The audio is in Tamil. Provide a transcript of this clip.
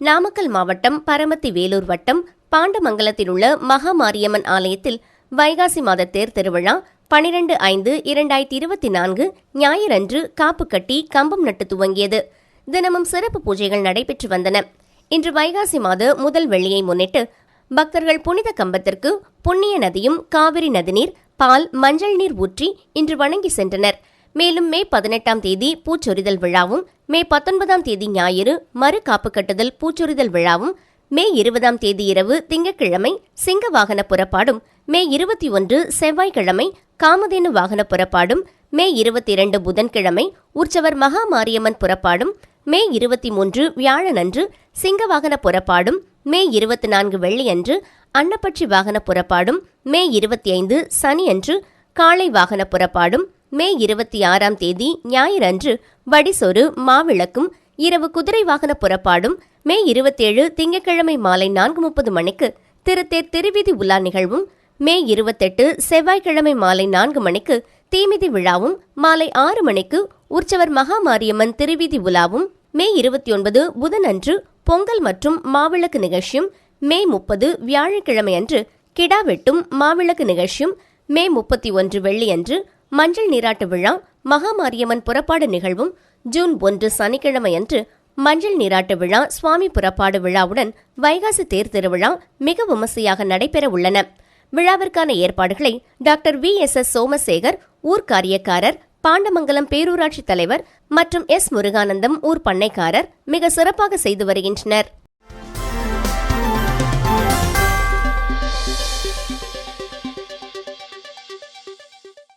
நாமக்கல் மாவட்டம் பரமத்தி வேலூர் வட்டம் பாண்டமங்கலத்தில் உள்ள மகாமாரியம்மன் ஆலயத்தில் வைகாசி மாத தேர் திருவிழா பனிரெண்டு ஐந்து இரண்டாயிரத்தி இருபத்தி நான்கு ஞாயிறன்று காப்பு கட்டி கம்பம் நட்டு துவங்கியது. தினமும் சிறப்பு பூஜைகள் நடைபெற்று வந்தன. இன்று வைகாசி மாத முதல் வெள்ளியை முன்னிட்டு பக்தர்கள் புனித கம்பத்திற்கு புண்ணிய நதியும் காவிரி நதிநீர் பால் மஞ்சள் நீர் ஊற்றி இன்று வணங்கி சென்றனர். மேலும் மே பதினெட்டாம் தேதி பூச்சொரிதல் விழாவும் மே பத்தொன்பதாம் தேதி ஞாயிறு மறு காப்பு கட்டுதல் பூச்சொரிதல் விழாவும் மே இருபதாம் தேதி இரவு திங்கட்கிழமை சிங்க வாகன புறப்பாடும் மே இருபத்தி ஒன்று செவ்வாய்க்கிழமை காமதேனு வாகன புறப்பாடும் மே இருபத்தி இரண்டு புதன்கிழமை உற்சவர் மகா மாரியம்மன் புறப்பாடும் மே இருபத்தி மூன்று வியாழனன்று சிங்க வாகன புறப்பாடும் மே இருபத்தி நான்கு வெள்ளியன்று அன்னப்பட்சி வாகன புறப்பாடும் மே இருபத்தி ஐந்து சனியன்று காளை வாகன புறப்பாடும் மே இருபத்தி ஆறாம் தேதி ஞாயிறன்று வடிசொரு மாவிளக்கும் இரவு குதிரை வாகன புறப்பாடும் மே இருபத்தேழு திங்கட்கிழமை மாலை நான்கு முப்பது மணிக்கு திருத்தேர் திருவிதி உலா நிகழ்வும் மே இருபத்தெட்டு செவ்வாய்க்கிழமை மாலை நான்கு மணிக்கு தீமிதி விழாவும் மாலை ஆறு மணிக்கு உற்சவர் மகாமாரியம்மன் திருவிதி உலாவும் மே இருபத்தி ஒன்பது புதனன்று பொங்கல் மற்றும் மாவிளக்கு நிகழ்ச்சியும் மே முப்பது வியாழக்கிழமை அன்று கிடா வெட்டும் மாவிளக்கு நிகழ்ச்சியும் மே முப்பத்தி ஒன்று வெள்ளியன்று மஞ்சள் நீராட்டு விழா மகாமாரியம்மன் புறப்பாடு நிகழ்வும் ஜூன் ஒன்று சனிக்கிழமையன்று மஞ்சள் நீராட்டு விழா சுவாமி புறப்பாடு விழாவுடன் வைகாசி தேர் திருவிழா மிக விமர்சையாக நடைபெற உள்ளன. விழாவிற்கான ஏற்பாடுகளை doctor V. S. S. Somasekar ஊர்காரியக்காரர் Pandamangalam பேரூராட்சி தலைவர் மற்றும் எஸ். முருகானந்தம் ஊர் பண்ணைக்காரர் மிக சிறப்பாக செய்து வருகின்றனர்.